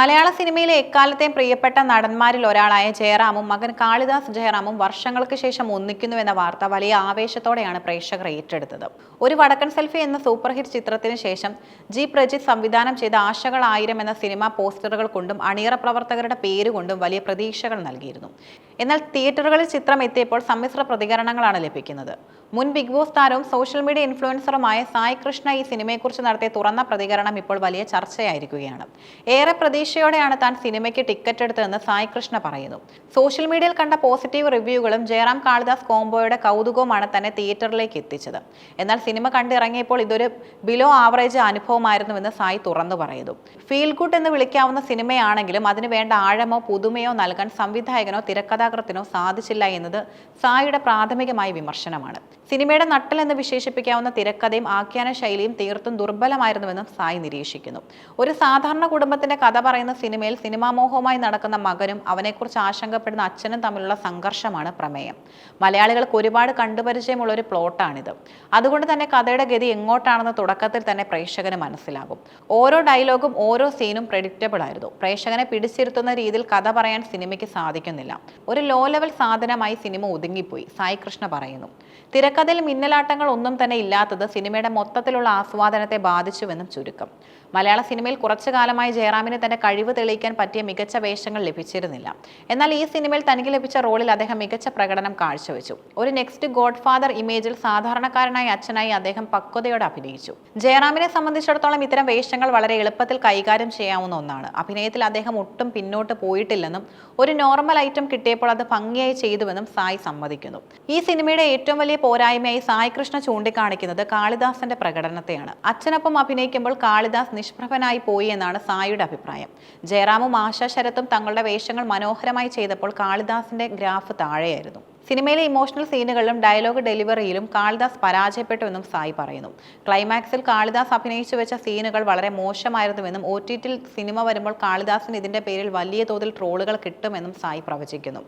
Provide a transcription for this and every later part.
മലയാള സിനിമയിലെ എക്കാലത്തെയും പ്രിയപ്പെട്ട നടന്മാരിൽ ഒരാളായ ജയറാമും മകൻ കാളിദാസ് ജയറാമും വർഷങ്ങൾക്ക് ശേഷം ഒന്നിക്കുന്നു എന്ന വാർത്ത വലിയ ആവേശത്തോടെയാണ് പ്രേക്ഷകർ ഏറ്റെടുത്തത്. ഒരു വടക്കൻ സെൽഫി എന്ന സൂപ്പർ ഹിറ്റ് ചിത്രത്തിന് ശേഷം ജി പ്രജിത് സംവിധാനം ചെയ്ത ആശകൾ ആയിരം എന്ന സിനിമ പോസ്റ്ററുകൾ കൊണ്ടും അണിയറ പ്രവർത്തകരുടെ പേരുകൊണ്ടും വലിയ പ്രതീക്ഷകൾ നൽകിയിരുന്നു. എന്നാൽ തിയേറ്ററുകളിൽ ചിത്രം എത്തിയപ്പോൾ സമ്മിശ്ര പ്രതികരണങ്ങളാണ് ലഭിക്കുന്നത്. മുൻ ബിഗ് ബോസ് താരവും സോഷ്യൽ മീഡിയ ഇൻഫ്ലുവൻസറുമായ സായ് കൃഷ്ണ ഈ സിനിമയെക്കുറിച്ച് നടത്തിയ തുറന്ന പ്രതികരണം ഇപ്പോൾ വലിയ ചർച്ചയായിരിക്കുകയാണ്. ഏറെ പ്രതീക്ഷയോടെയാണ് താൻ സിനിമയ്ക്ക് ടിക്കറ്റ് എടുത്തതെന്ന് സായ് കൃഷ്ണ പറയുന്നു. സോഷ്യൽ മീഡിയയിൽ കണ്ട പോസിറ്റീവ് റിവ്യൂകളും ജയറാം കാളിദാസ് കോംബോയുടെ കൗതുകവുമാണ് തന്നെ തിയേറ്ററിലേക്ക് എത്തിച്ചത്. എന്നാൽ സിനിമ കണ്ടിറങ്ങിയപ്പോൾ ഇതൊരു ബിലോ ആവറേജ് അനുഭവമായിരുന്നുവെന്ന് സായ് തുറന്നു പറയുന്നു. ഫീൽ ഗുഡ് എന്ന് വിളിക്കാവുന്ന സിനിമയാണെങ്കിലും അതിന് വേണ്ട ആഴമോ പുതുമയോ നൽകാൻ സംവിധായകനോ തിരക്കഥാകൃത്തിനോ സാധിച്ചില്ല എന്നത് സായിയുടെ പ്രാഥമികമായ വിമർശനമാണ് സിനിമയുടെ നട്ടൽ എന്ന് വിശേഷിപ്പിക്കാവുന്ന തിരക്കഥയും ആഖ്യാന ശൈലിയും തീർത്തും ദുർബലമായിരുന്നുവെന്നും സായി നിരീക്ഷിക്കുന്നു ഒരു സാധാരണ കുടുംബത്തിന്റെ കഥ പറയുന്ന സിനിമയിൽ സിനിമാമോഹവുമായി നടക്കുന്ന മകനും അവനെക്കുറിച്ച് ആശങ്കപ്പെടുന്ന അച്ഛനും തമ്മിലുള്ള സംഘർഷമാണ് പ്രമേയം മലയാളികൾക്ക് ഒരുപാട് കണ്ടുപരിചയമുള്ള ഒരു പ്ലോട്ടാണിത് അതുകൊണ്ട് തന്നെ കഥയുടെ ഗതി എങ്ങോട്ടാണെന്ന് തുടക്കത്തിൽ തന്നെ പ്രേക്ഷകന് മനസ്സിലാകും ഓരോ ഡയലോഗും ഓരോ സീനും പ്രെഡിക്റ്റബിൾ ആയിരുന്നു പ്രേക്ഷകനെ പിടിച്ചിരുത്തുന്ന രീതിയിൽ കഥ പറയാൻ സിനിമയ്ക്ക് സാധിക്കുന്നില്ല ഒരു ലോ ലെവൽ സാധനമായി സിനിമ ഒതുങ്ങിപ്പോയി. സായി കൃഷ്ണ പറയുന്നു. തിരക്കഥയിൽ മിന്നലാട്ടങ്ങൾ ഒന്നും തന്നെ ഇല്ലാത്തത് സിനിമയുടെ മൊത്തത്തിലുള്ള ആസ്വാദനത്തെ ബാധിച്ചുവെന്നും ചുരുക്കം. മലയാള സിനിമയിൽ കുറച്ചു കാലമായി ജയറാമിന് തന്റെ കഴിവ് തെളിയിക്കാൻ പറ്റിയ മികച്ച വേഷങ്ങൾ ലഭിച്ചിരുന്നില്ല. എന്നാൽ ഈ സിനിമയിൽ തനിക്ക് ലഭിച്ച റോളിൽ അദ്ദേഹം മികച്ച പ്രകടനം കാഴ്ചവെച്ചു. ഒരു നെക്സ്റ്റ് ഗോഡ് ഫാദർ ഇമേജിൽ സാധാരണക്കാരനായ അച്ഛനായി അദ്ദേഹം പക്വതയോടെ അഭിനയിച്ചു. ജയറാമിനെ സംബന്ധിച്ചിടത്തോളം ഇത്തരം വേഷങ്ങൾ വളരെ എളുപ്പത്തിൽ കൈകാര്യം ചെയ്യാവുന്ന ഒന്നാണ്. അഭിനയത്തിൽ അദ്ദേഹം ഒട്ടും പിന്നോട്ട് പോയിട്ടില്ലെന്നും ഒരു നോർമൽ ഐറ്റം കിട്ടിയപ്പോൾ അത് ഭംഗിയായി ചെയ്തുവെന്നും സായി സമ്മതിക്കുന്നു. ഈ സിനിമയുടെ ഏറ്റവും വലിയ പോരായ്മയായി സായ് കൃഷ്ണ ചൂണ്ടിക്കാണിക്കുന്നത് കാളിദാസന്റെ പ്രകടനത്തെയാണ്. അച്ഛനൊപ്പം അഭിനയിക്കുമ്പോൾ കാളിദാസ് നിഷ്പ്രഭനായി പോയി എന്നാണ് സായിയുടെ അഭിപ്രായം. ജയറാമും ആശാ ശരത്തും തങ്ങളുടെ വേഷങ്ങൾ മനോഹരമായി ചെയ്തപ്പോൾ കാളിദാസിന്റെ ഗ്രാഫ് താഴെയായിരുന്നു. സിനിമയിലെ ഇമോഷണൽ സീനുകളിലും ഡയലോഗ് ഡെലിവറിയിലും കാളിദാസ് പരാജയപ്പെട്ടുവെന്നും സായി പറയുന്നു. ക്ലൈമാക്സിൽ കാളിദാസ് അഭിനയിച്ചു വെച്ച സീനുകൾ വളരെ മോശമായിരുന്നുവെന്നും ഒ ടി ടിയിൽ സിനിമ വരുമ്പോൾ കാളിദാസിന് ഇതിന്റെ പേരിൽ വലിയ തോതിൽ ട്രോളുകൾ കിട്ടുമെന്നും സായി പ്രവചിക്കുന്നു.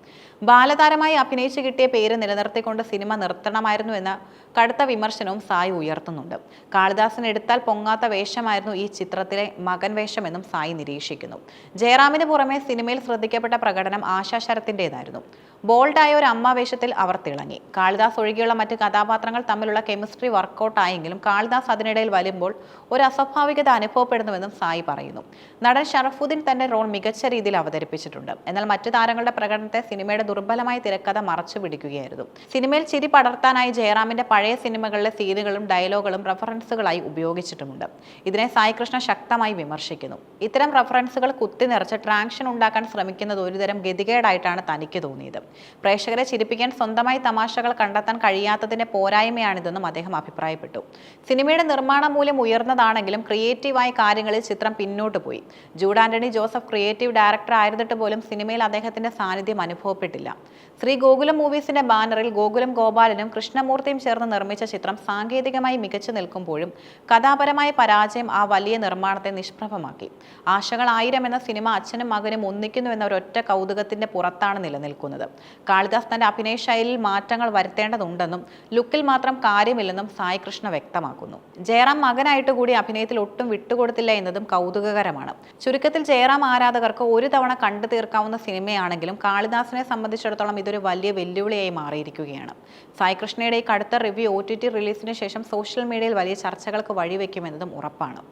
ബാലതാരമായി അഭിനയിച്ചു കിട്ടിയ പേര് നിലനിർത്തിക്കൊണ്ട് സിനിമ നിർത്തണമായിരുന്നു എന്ന കടുത്ത വിമർശനവും സായി ഉയർത്തുന്നുണ്ട്. കാളിദാസിന് എടുത്താൽ പൊങ്ങാത്ത വേഷമായിരുന്നു ഈ ചിത്രത്തിലെ മകൻ വേഷമെന്നും സായി നിരീക്ഷിക്കുന്നു. ജയറാമിന് പുറമെ സിനിമയിൽ ശ്രദ്ധിക്കപ്പെട്ട പ്രകടനം ആശാ ശരത്തിന്റെതായിരുന്നു ബോൾഡായ ഒരു അമ്മ വേഷത്തിൽ അവർ തിളങ്ങി. കാളിദാസ് ഒഴികെയുള്ള മറ്റ് കഥാപാത്രങ്ങൾ തമ്മിലുള്ള കെമിസ്ട്രി വർക്കൗട്ടായെങ്കിലും കാളിദാസ് അതിനിടയിൽ വരുമ്പോൾ ഒരു അസ്വാഭാവികത അനുഭവപ്പെടുന്നുവെന്നും സായി പറയുന്നു. നടൻ ഷറഫുദ്ദീൻ തന്റെ റോൾ മികച്ച രീതിയിൽ അവതരിപ്പിച്ചിട്ടുണ്ട്. എന്നാൽ മറ്റു താരങ്ങളുടെ പ്രകടനത്തെ സിനിമയുടെ ദുർബലമായ തിരക്കഥ മറച്ചു പിടിക്കുകയായിരുന്നു. സിനിമയിൽ ചിരി പടർത്താനായി ജയറാമിന്റെ പഴയ സിനിമകളിലെ സീനുകളും ഡയലോഗുകളും റഫറൻസുകളായി ഉപയോഗിച്ചിട്ടുമുണ്ട്. ഇതിനെ സായി കൃഷ്ണ ശക്തമായി വിമർശിക്കുന്നു. ഇത്തരം റഫറൻസുകൾ കുത്തി നിറച്ച് ട്രാൻഷൻ ഉണ്ടാക്കാൻ ശ്രമിക്കുന്നത് ഒരുതരം ഗതികേടായിട്ടാണ് തനിക്ക് തോന്നിയത്. പ്രേക്ഷകരെ ചിരിപ്പിക്കാൻ സ്വന്തമായി തമാശകൾ കണ്ടെത്താൻ കഴിയാത്തതിന്റെ പോരായ്മയാണിതെന്നും അദ്ദേഹം അഭിപ്രായപ്പെട്ടു. സിനിമയുടെ നിർമ്മാണ മൂല്യം ഉയർന്നതാണെങ്കിലും ക്രിയേറ്റീവായ കാര്യങ്ങളിൽ ചിത്രം പിന്നോട്ട് പോയി. ജൂഡ് ആന്റണി ജോസഫ് ക്രിയേറ്റീവ് ഡയറക്ടർ ആയിരുന്നിട്ട് പോലും സിനിമയിൽ അദ്ദേഹത്തിന്റെ സാന്നിധ്യം അനുഭവപ്പെട്ടില്ല. ശ്രീ ഗോകുലം മൂവീസിന്റെ ബാനറിൽ ഗോകുലം ഗോപാലനും കൃഷ്ണമൂർത്തിയും ചേർന്ന് നിർമ്മിച്ച ചിത്രം സാങ്കേതികമായി മികച്ചു നിൽക്കുമ്പോഴും കഥാപരമായ പരാജയം ആ വലിയ നിർമ്മാണത്തെ നിഷ്പ്രഭമാക്കി. ആശകൾ ആയിരം എന്ന സിനിമ അച്ഛനും മകനും ഒന്നിക്കുന്നു എന്ന ഒരൊറ്റ കൗതുകത്തിന്റെ പുറത്താണ് നിലനിൽക്കുന്നത്. കാളിദാസ് തന്റെ അഭിനയ ശൈലിയിൽ മാറ്റങ്ങൾ വരുത്തേണ്ടതുണ്ടെന്നും ലുക്കിൽ മാത്രം കാര്യമില്ലെന്നും സായി കൃഷ്ണ വ്യക്തമാക്കുന്നു. ജയറാം മകനായിട്ട് കൂടി അഭിനയത്തിൽ ഒട്ടും വിട്ടുകൊടുത്തില്ല എന്നതും കൗതുകകരമാണ്. ചുരുക്കത്തിൽ ജയറാം ആരാധകർക്ക് ഒരു തവണ കണ്ടു തീർക്കാവുന്ന സിനിമയാണെങ്കിലും കാളിദാസിനെ സംബന്ധിച്ചിടത്തോളം ഇതൊരു വലിയ വെല്ലുവിളിയായി മാറിയിരിക്കുകയാണ്. സായി കൃഷ്ണയുടെ ഈ കടുത്ത റിവ്യൂ ഒ ടി ടി റിലീസിന് ശേഷം സോഷ്യൽ മീഡിയയിൽ വലിയ ചർച്ചകൾക്ക് വഴിവെക്കുമെന്നതും ഉറപ്പാണ്.